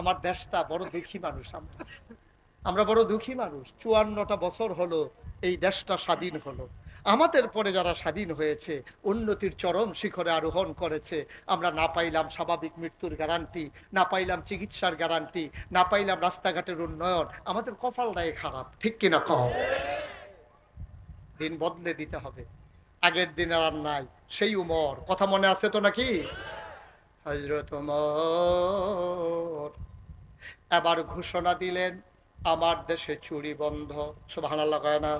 আমার দেশটা বড় দুঃখী মানুষ আমরা। আমরা বড় দুঃখী মানুষ। চুয়ান্নটা বছর হলো এই দেশটা স্বাধীন হলো। আমাদের পরে যারা স্বাধীন হয়েছে, উন্নতির চরম শিখরে আরোহণ করেছে, আমরা না পাইলাম স্বাভাবিক মৃত্যুর গ্যারান্টি না পাইলাম চিকিৎসার গ্যারান্টি না পাইলাম রাস্তাঘাটের উন্নয়ন, আমাদের কপালটাই খারাপ। ঠিক কিনা কহ দিন বদলে দিতে হবে। আগের দিন আর নাই, সেই উমর। কথা মনে আছে তো নাকি? হজরত এবার ঘোষণা দিলেন, আমার দেশে চুরি বন্ধ। না।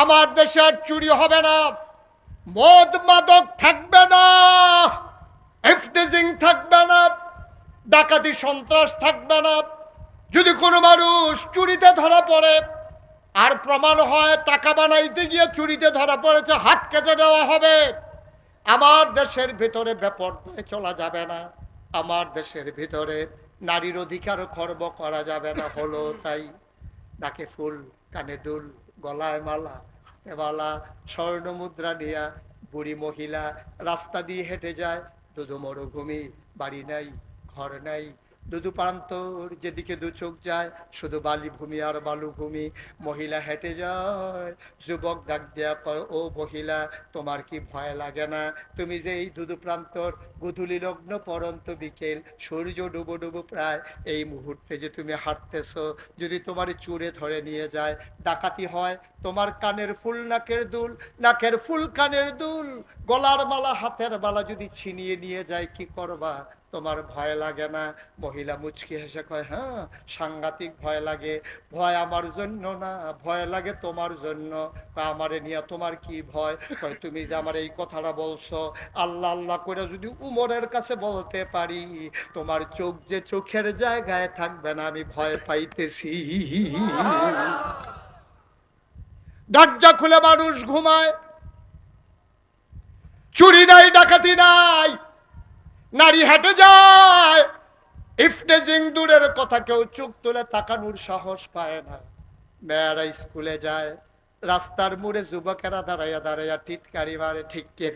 আমার দেশে আর চুরি হবে না। মদ মাদক থাকবে না। থাকবে না। ডাকাতি সন্ত্রাস থাকবে না। যদি কোনো মানুষ চুরিতে ধরা পড়ে, আর প্রমাণ হয় টাকা বানাইতে গিয়ে চুরিতে ধরা পড়েছে, হাত কেটে দেওয়া হবে। আমার দেশের ভিতরে বেপর্দায় চলা যাবে না। আমার দেশের ভিতরে নারীর অধিকার খর্ব করা যাবে না হলো তাই। নাকে ফুল, কানে দুল, গলায় মালা, হাতে মালা, স্বর্ণ মুদ্রা নিয়া বুড়ি মহিলা রাস্তা দিয়ে হেঁটে যায়। দুদু মরুভূমি বাড়ি নাই, ঘর নাই দুদু প্রান্তর যেদিকে দু চোখ যায়, শুধু বালিভূমি আর বালুভূমি। মহিলা হেঁটে যায়, যুবক ডাক দেয়া কয়, ও মহিলা, তোমার কি ভয় লাগে না? তুমি যে এই দুদু প্রান্তর, গুধুলি লগ্ন পরন্ত বিকেল, সূর্য ডুবো ডুবো প্রায়, এই মুহূর্তে যে তুমি হাঁটতেছ, যদি তোমার চুড়ে ধরে নিয়ে যায়, ডাকাতি হয়, তোমার কানের ফুল নাকের দুল, নাকের ফুল কানের দুল, গলার মালা হাতের মালা যদি ছিনিয়ে নিয়ে যায়, কি করবা? তোমার ভয় লাগে না? মহিলা মুচকি হেসে কয় হ্যাঁ সাংঘাতিক ভয় লাগে। ভয় আমার জন্য না, ভয় লাগে তোমার জন্য। আমারে নিয়ে তোমার কি ভয়? কয়, তুমি যে আমার এই কথাটা বলছো, আল্লাহ আল্লাহ করে যদি উমরের কাছে বলতে পারি, তোমার চোখ যে চোখের জায়গায় থাকবে না, আমি ভয় পাইতেছি। দরজা খুলে মানুষ ঘুমায়। চুরি নাই, ডাকাতি নাই। নারী হেঁটে যায়। ইফটেজিং দূরের কথা কেউ চোখ তুলে তাকানোর সাহস পায় না। মেয়েরা স্কুলে যায়, রাস্তার মোড়ে যুবকেরা দাঁড়াইয়া দাঁড়াইয়া টিটকারি মারে, ঠিক কে?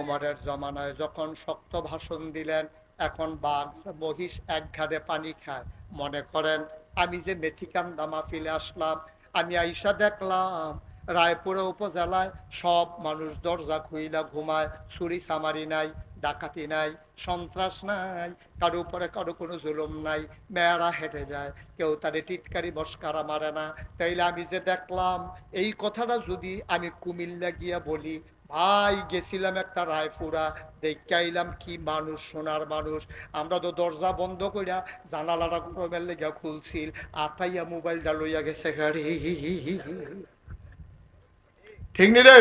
উমরের জমানায় যখন শক্ত ভাষণ দিলেন, এখন বাঘ, মহিষ এক ঘাটে পানি খায়। মনে করেন, আমি যে মেথিকান্দা মাহফিলে আসলাম, আমি আইসা দেখলাম, রায়পুরা উপজেলায় সব মানুষ দরজা খুইলা ঘুমায়, ছুরি সামারি নাই ডাকাতি নাই, সন্ত্রাস নাই, কারও উপরে কারও কোনো জুলুম নাই মেয়েরা হেঁটে যায়, কেউ তারে টিটকারি মস্কারা মারে না। তাইলে আমি যে দেখলাম, এই কথাটা যদি আমি কুমিল্লা গিয়া বলি, ভাই গেছিলাম একটা রায়পুরা দেখে আইলাম কি মানুষ, সোনার মানুষ। আমরা তো দরজা বন্ধ করিয়া জানালাটা ক্রমের লেগা খুলছিল, আতাইয়া মোবাইলটা লইয়া গেছে গাড়ি। ঠিক নি রে?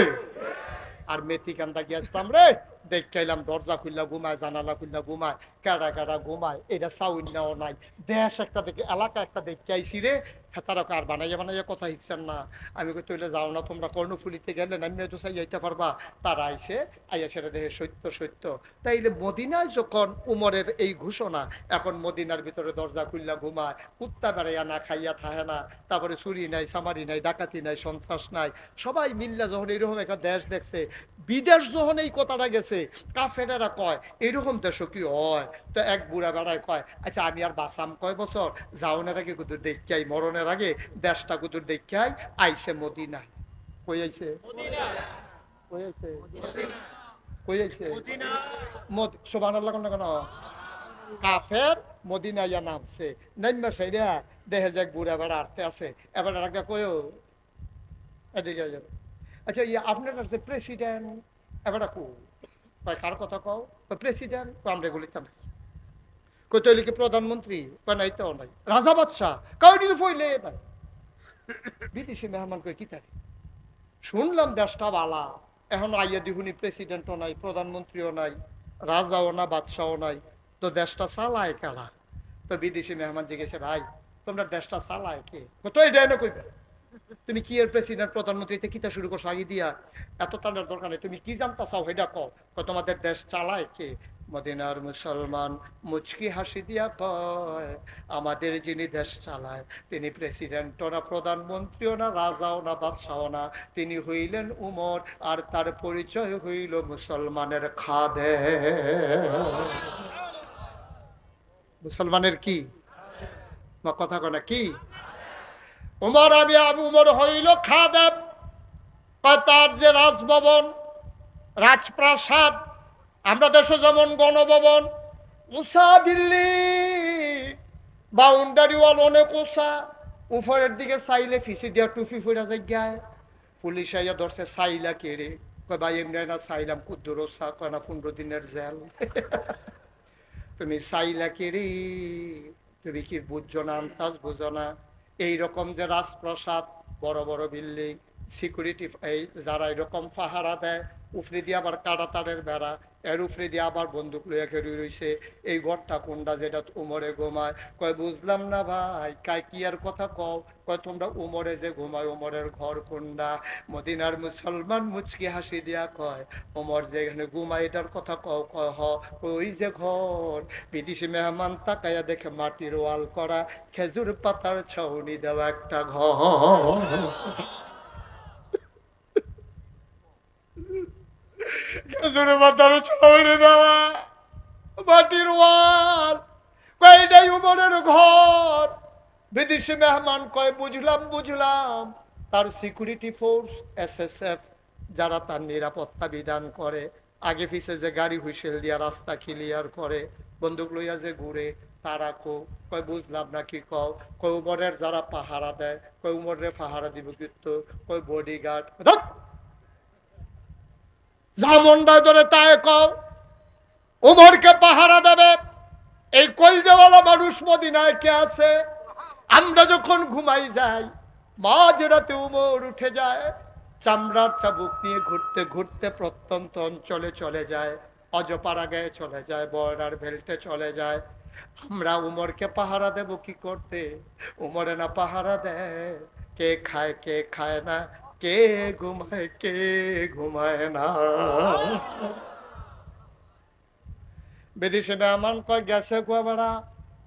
আর মেথি কান্দা গিয়েছিলাম রে? দেখে এলাম দরজা খুললা ঘুমায় জানালা খুললা ঘুমায় কেডা কেডা ঘুমায় এটা সাউন্ড নেওয়া নাই দেশ একটা দেখে এলাকা একটা দেখে আইসি রে হেতারা আর বানাইয়া বানাইয়া কথা শিখছেন না আমি কই তৈলে যাও না তোমরা কর্ণফুলিতে গেলে আমি তো চাই যাইতে পারবা তারা আইসে আইয়া সেটা দেখে সত্য সত্য তাইলে মদিনায় যখন উমরের এই ঘোষণা এখন মদিনার ভিতরে দরজা খুললা ঘুমায় কুত্তা বেড়াইয়া না খাইয়া থাহে না তারপরে চুরি নাই সামারি নাই ডাকাতি নাই সন্ত্রাস নাই সবাই মিল্লা যখন এরকম একটা দেশ দেখছে, বিদেশ যখন এই কথাটা গেছে কাফেরেরা কয়, এরকম দেশ কি হয়। তো এক বুড়া বেড়ায় কয় আচ্ছা আমি আর বাসাম কয় বছর? যাওনের আগে কুতুর দেখাই মরণের আগে দেশটা কুতুর দেখাই আইসে মদিনায়। কই আইছে? কই কেন কেন? কাফের নামছে। নাইমা সাইডা দেহে যাক বুড়া বেড়া আটতে আছে। এবার আগে কয়ও এদিকে আচ্ছা ইয়ে আপনার প্রেসিডেন্ট এবার কো কয় কার কথা কও? প্রেসিডেন্ট আমরা এগুলি কেন কই তৈলি কি প্রধানমন্ত্রী? কয় নাই তো, নাই। রাজা বাদশাহ? কাউ কিছু ফইলে নাই বিদেশি মেহমান কই কি তারি? শুনলাম দেশটা বালা। এখন আইয়া দিহুনি প্রেসিডেন্টও নাই, প্রধানমন্ত্রীও নাই, রাজাও না বাদশাও নাই। তো দেশটা চালায় কেডা তো বিদেশি মেহমান জিজ্ঞেসে, ভাই, তোমরা দেশটা চালায় কে? তো এটা এনে কইবে। তুমি কি এর প্রেসিডেন্ট প্রধানমন্ত্রীতে কিতা শুরু করছ? আগে দিয়া এত টানার দরকার নেই। তুমি কি জানতা চাও সেটা কও? তোমাদের দেশ চালায় কে? মদিনার মুসলমান মুচকি হাসি দিয়া কয়, আমাদের যিনি দেশ চালায়, তিনি প্রেসিডেন্টও না, প্রধানমন্ত্রীও না, রাজাও না, বাদশাও না। তিনি হইলেন উমর, আর তার পরিচয় হইল মুসলমানের খাদে। মুসলমানের কি? কথা কনা কি? উমর আবি আবু উমর হইল খাদেব তার যে রাজভবন, রাজপ্রাসাদ, আমরা দেশে যেমন গণভবন। উষা দিল্লি বাউন্ডারি ওয়াল অনেক উষা। উপরের দিকে চাইলে ফিসি দিয়া টুপি ফুরা জায়গায় পুলিশ আইয়া ধরছে চাইলা কেড়ে কয়, ভাই, এমনি না চাইলাম কুদ্দুর কয় না পনেরো দিনের জেল। তুমি চাইলা কেড়ে তুমি কি বুঝছ না আন্তাজ বুঝো না? এইরকম যে রাজপ্রসাদ বড় বড় বিল্ডিং সিকিউরিটি এই যারা এরকম পাহারা দেয় উফরে দিয়ে আবার কাটাতারের বেড়া, এর উফরে দিয়ে আবার বন্দুক লইয়া খেয়ে রইছে। এই ঘরটা কোনটা যেটা উমরে ঘুমায়। কয়, বুঝলাম না ভাই কাই কি আর কথা কও? কয়, তোমরা উমরে যে ঘুমায়, উমরের ঘর কোনটা মদিনার মুসলমান মুচকি হাসি দিয়া কয়, উমর যে এখানে ঘুমায়, এটার কথা কও, কয়, হ, ওই যে ঘর। বিদেশি মেহমান তাকাইয়া দেখে মাটির ওয়াল করা, খেজুর পাতার ছাউনি দেওয়া একটা ঘর। খেজুর পাতার ছাউনি দেওয়া, মাটির ওয়াল, কয়টাই উমরের ঘর। বিদেশি মেহমান কয়, বুঝলাম বুঝলাম। তার সিকিউরিটি ফোর্স এসএসএফ যারা তার নিরাপত্তা বিধান করে, আগে পিছে যে গাড়ি হুইসেল দিয়া রাস্তা ক্লিয়ার করে, বন্দুক লইয়া যে ঘুরে, তারা কো কয়, বুঝলাম না কি কও? কয়, উমরের যারা পাহারা দেয়, কয়, উমরের পাহারা দিব কিন্তু, কয় বডিগার্ড জামন্ডা ধরে তাই কও, উমরকে পাহারা দেবে। এই কলজেওয়ালা মানুষ মদিনায় কে আছে? আমরা যখন ঘুমাই যাই মাঝ রাতে উমর উঠে যায়, চামড়ার চাবুক নিয়ে ঘুরতে ঘুরতে প্রত্যন্ত অঞ্চলে চলে যায় অজপাড়া গায়ে চলে যায়, বর্ডার বেল্টে চলে যায়। আমরা উমরকে পাহারা দেব কি করতে? উমরে না পাহারা দেয়, কে খায় কে খায় না কে ঘুমায় কে ঘুমায় না? বিদেশে মেহমান কয়, গেছে গোয়াবাড়া?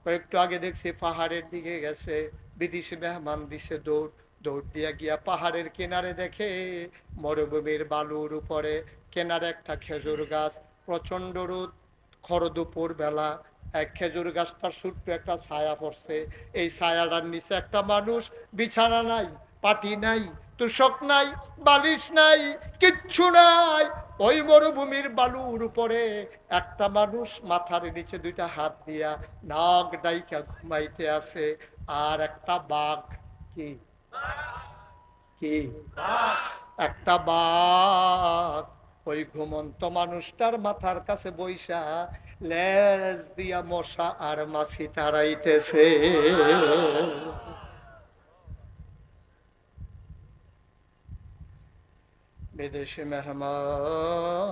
কয়েকটু আগে দেখছি পাহাড়ের দিকে গেছে। বিদেশি মেহমান দিছে দৌড়। দৌড় দিয়া গিয়া পাহাড়ের কিনারে দেখে, মরুভূমির বালুর উপরে কেনারে একটা খেজুর গাছ প্রচণ্ড রোদ খরদুপুর বেলা। এক খেজুর গাছটার ছোট্ট একটা ছায়া পড়ছে। এই ছায়াটার নিচে একটা মানুষ, বিছানা নাই, পাটি নাই তুষক নাই, বালিশ নাই, কিচ্ছু নাই। ওই মরুভূমির বালুর উপরে একটা মানুষ মাথার নিচে দুইটা হাত দিয়া নাক ডাইকা ঘুমাইতে আছে, আর একটা বাঘ। কি? কি? একটা বাঘ। ওই ঘুমন্ত মানুষটার মাথার কাছে বৈশা লেজ দিয়া মশা আর মাছি তাড়াইতেছে। বিদেশি মেহমান।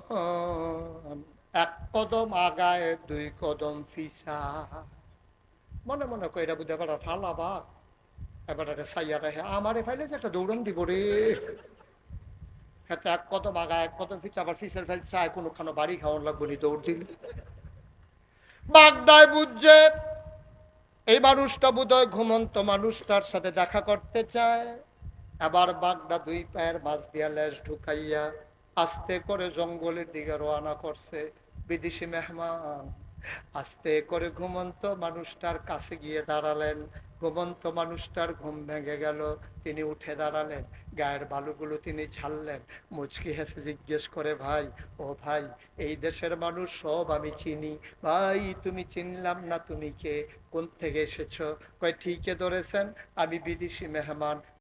এক কদম আগায়, দুই কদম ফিসা। মনে মনে কই এটা বুঝতে পারা ফালা বা। এবার একটা সাইয়া রাখে, আমারে ফাইলে যে একটা দৌড়ন দিব রে। হ্যাঁ এক কদম আগা এক কদম ফিসা, আবার ফিসের ফেল চায়, কোনোখানো বাড়ি খাওয়ান লাগবো নি, দৌড় দিলে। বাগদায় বুঝছে, এই মানুষটা বোধহয় ঘুমন্ত মানুষটার সাথে দেখা করতে চায়। আবার বাগদা দুই পায়ের মাছ দিয়া লেজ ঢুকাইয়া আস্তে করে জঙ্গলের দিকে রওনা করছে বিদেশি মেহমান। আস্তে করে ঘুমন্ত মানুষটার কাছে গিয়ে দাঁড়ালেন। ঘুমন্ত মানুষটার ঘুম ভেঙে গেল। তিনি উঠে দাঁড়ালেন। গায়ের বালুগুলো তিনি ছাড়লেন মুচকি হেসে জিজ্ঞেস করে, ভাই, ও ভাই, এই দেশের মানুষ সব আমি চিনি। ভাই, তুমি চিনলাম না তুমি কে? কোন থেকে এসেছ? কয়, ঠিকই ধরেছেন, আমি বিদেশি মেহমান।